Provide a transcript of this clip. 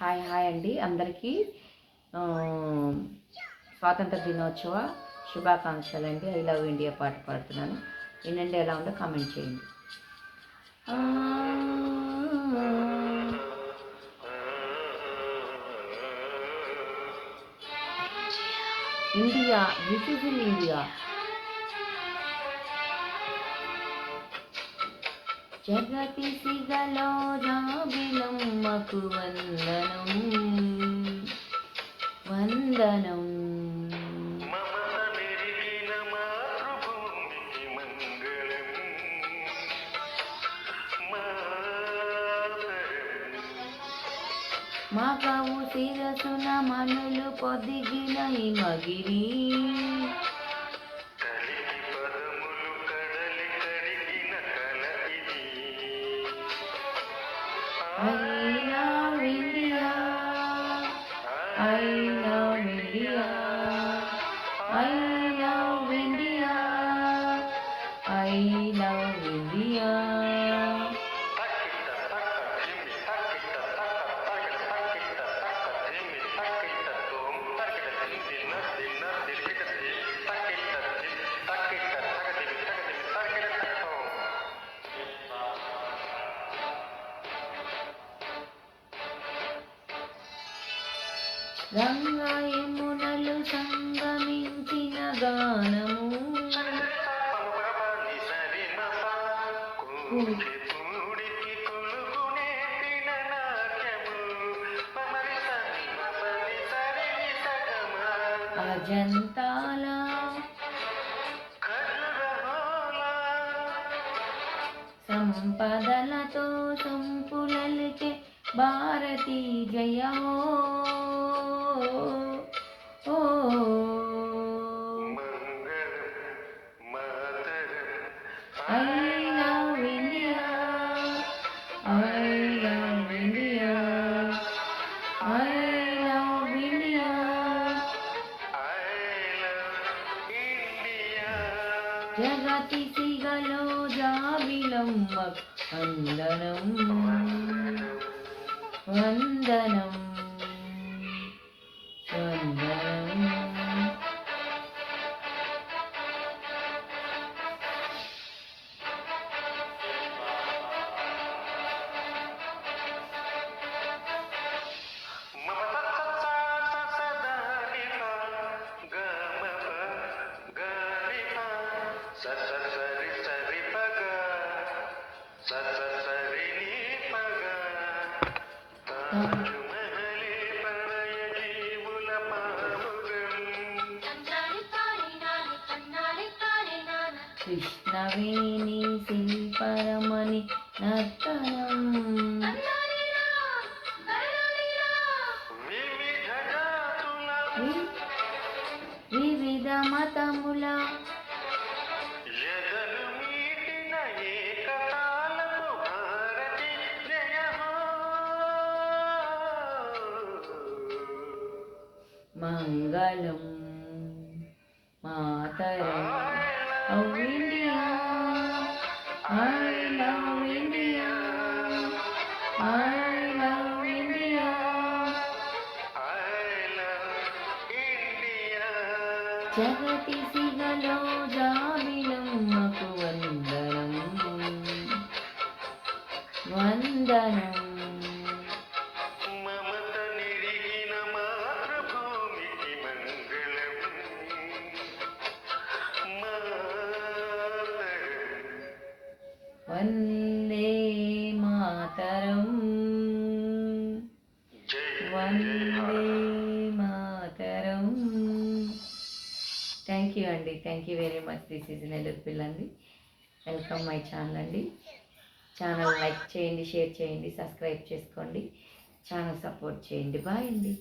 Hi hi అండి. అందరికీ స్వాతంత్ర దినోత్సవ శుభాకాంక్షలు అండి ఐ లవ్ ఇండియా పాట పాడుతున్నాను. వినండి ఎలా ఉందో కామెంట్ చేయండి. ఇండియా బ్యూటిఫుల్ ఇండియా జగతి సిగలో రాబిలమ్మకు వందనం. వందనం. మాతరం మగవు శిరసున మనులు పొదిగిన హిమగిరి ఐ లవ్ ఇండియా తక్కిట తక్క అజంతాల సంపదలతో సంపులలికే భారతీ జయ హో. జగతి సిగలో జాబిలమ్మ వందనం. వందనం. వందనం. కృష్ణవేణి శిల్పరమణి నర్తనం. వివిధ జాతుల వి- వివిధ మతముల మంగళం మాతరం ఓ India I love India I love India I love India. జగతి సిగలో జాబిలమ్మకు వందనం వందనం వందే మాతరం వందే మాతరం థ్యాంక్ యూ అండి thank you very much this is Nellore పిల్లండి welcome my channel అండి. ఛానల్ లైక్ చేయండి షేర్ చేయండి సబ్స్క్రైబ్ చేసుకోండి. ఛానల్ సపోర్ట్ చేయండి. బాయ్ అండి.